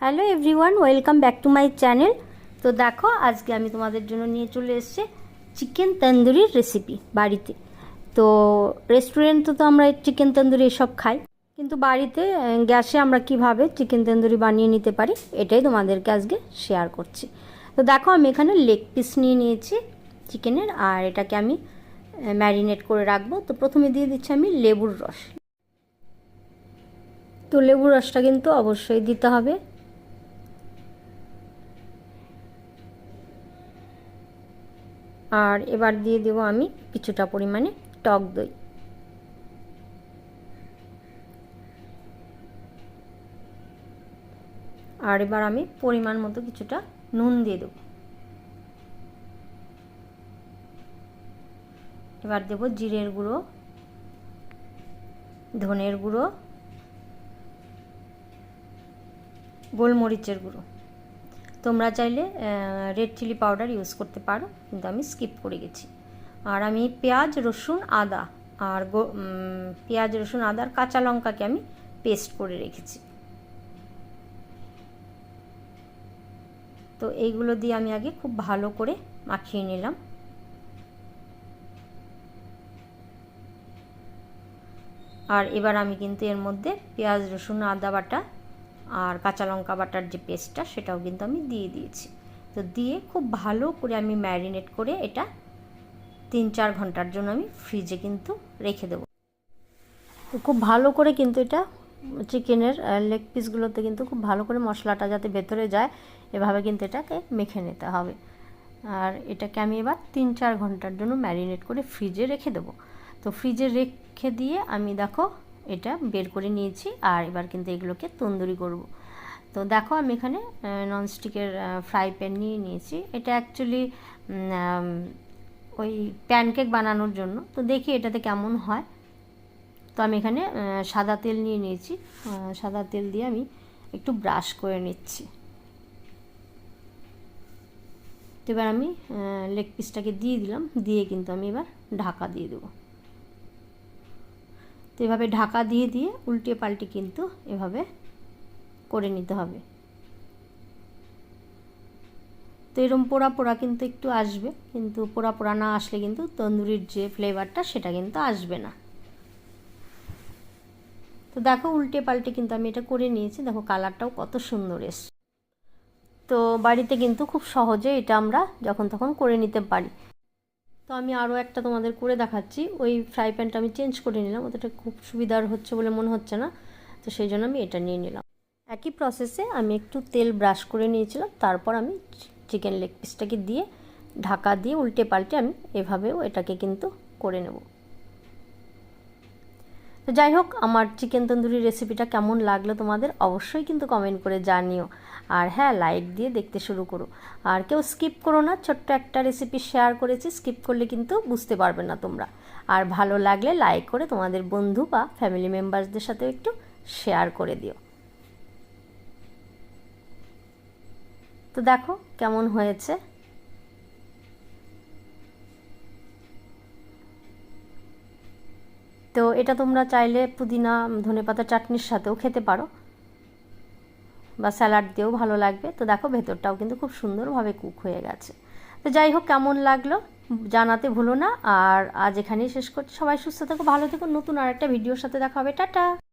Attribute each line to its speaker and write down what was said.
Speaker 1: Hello everyone, welcome back to my channel. তো দেখো, আজকে আমি তোমাদের জন্য নিয়ে চলে এসেছি চিকেন তন্দুরির রেসিপি বাড়িতে। তো রেস্টুরেন্টে তো আমরা চিকেন তন্দুরি এসব খাই, কিন্তু বাড়িতে গ্যাসে আমরা কীভাবে চিকেন তন্দুরি বানিয়ে নিতে পারি, এটাই তোমাদেরকে আজকে শেয়ার করছি। তো দেখো, আমি এখানে লেগ পিস নিয়ে নিয়েছি চিকেনের, আর এটাকে আমি ম্যারিনেট করে রাখব। তো প্রথমে দিয়ে দিচ্ছি আমি লেবুর রস। তো লেবুর রসটা কিন্তু অবশ্যই দিতে হবে। আর এবার দিয়ে দেবো আমি কিছুটা পরিমাণে টক দই। আর এবার আমি পরিমাণ মতো কিছুটা নুন দিয়ে দেবো। এবার দেবো জিরের গুঁড়ো, ধনের গুঁড়ো, গোলমরিচের গুঁড়ো। তোমরা চাইলে রেড চিলি পাউডার ইউজ করতে পারো, কিন্তু আমি স্কিপ করে গেছি। আর আমি পেঁয়াজ, রসুন, আদা আর গো- পেঁয়াজ, রসুন আদার কাঁচা লঙ্কাকে আমি পেস্ট করে রেখেছি। তো এইগুলো দিয়ে আমি আগে খুব ভালো করে মাখিয়ে নিলাম। আর এবার আমি কিন্তু এর মধ্যে পেঁয়াজ, রসুন, আদা বাটা আর কাঁচা লঙ্কা বাটার যে পেস্টটা, সেটাও কিন্তু আমি দিয়ে দিয়েছি। তো দিয়ে খুব ভালো করে আমি ম্যারিনেট করে এটা তিন চার ঘণ্টার জন্য আমি ফ্রিজে কিন্তু রেখে দেবো। খুব ভালো করে কিন্তু এটা চিকেনের লেগ পিসগুলোতে কিন্তু খুব ভালো করে মশলাটা যাতে ভেতরে যায়, এভাবে কিন্তু এটাকে মেখে নিতে হবে। আর এটাকে আমি এবার তিন চার ঘণ্টার জন্য ম্যারিনেট করে ফ্রিজে রেখে দেবো। তো ফ্রিজে রেখে দিয়ে আমি দেখো এটা বের করে নিয়েছি আর এবার কিন্তু এগুলোকে তন্দুরি করব। তো দেখো আমি এখানে ননস্টিকের ফ্রাই প্যান নিয়ে নিয়েছি। এটা অ্যাকচুয়ালি ওই প্যানকেক বানানোর জন্য। তো দেখি এটাতে কেমন হয়। তো আমি এখানে সাদা তেল নিয়ে নিয়েছি। সাদা তেল দিয়ে আমি একটু ব্রাশ করে নিচ্ছি। তো এবার আমি লেগ পিসটাকে দিয়ে দিলাম। দিয়ে কিন্তু আমি এবার ঢাকা দিয়ে দেবো। তো এভাবে ঢাকা দিয়ে দিয়ে উল্টে পাল্টে কিন্তু এভাবে করে নিতে হবে। তো এরম পোড়া পোড়া কিন্তু একটু আসবে, কিন্তু পোড়া পোড়া না আসলে কিন্তু তন্দুরির যে ফ্লেভারটা সেটা কিন্তু আসবে না। তো দেখো উল্টে পাল্টে কিন্তু আমি এটা করে নিয়েছি, দেখো কালারটাও কত সুন্দর এসছে। তো বাড়িতে কিন্তু খুব সহজে এটা আমরা যখন তখন করে নিতে পারি। তো আমি আরও একটা তোমাদের করে দেখাচ্ছি। ওই ফ্রাই প্যানটা আমি চেঞ্জ করে নিলাম ওটা খুব সুবিধার হচ্ছে বলে মনে হচ্ছে না। তো সেই জন্য আমি এটা নিয়ে নিলাম। একই প্রসেসে আমি একটু তেল ব্রাশ করে নিয়েছিলাম, তারপর আমি চিকেন লেগ পিসটাকে দিয়ে ঢাকা দিয়ে উল্টে পাল্টে আমি এভাবেও এটাকে কিন্তু করে নেব। তো যাই হোক, আমার চিকেন তন্দুরি রেসিপিটা কেমন লাগল তোমাদের অবশ্যই কিন্তু কমেন্ট করে জানিও। আর হ্যাঁ লাইক দিয়ে দেখতে শুরু করো। আর কেউ স্কিপ করো না, ছোট্ট একটা রেসিপি শেয়ার করেছি স্কিপ করলে কিন্তু বুঝতে পারবে না তোমরা। আর ভালো লাগলে লাইক করে তোমাদের বন্ধু বা ফ্যামিলি মেম্বারসদের সাথেও একটু শেয়ার করে দিও। তো দেখো, কেমন হয়েছে? তো এটা তোমরা চাইলে পুদিনা ধনে পাতা চাটনির সাথেও খেতে পারো। বা স্যালাড দিয়েও ভালো লাগবে। তো দেখো ভেতরটাও কিন্তু খুব সুন্দরভাবে কুক হয়ে গেছে। তো যাই হোক, কেমন লাগল জানাতে ভুলো না। আর আজ এখানেই শেষ করছি। সবাই সুস্থ থেকো, ভালো থেকো। নতুন আর একটা ভিডিওর সাথে দেখা হবে। টাটা!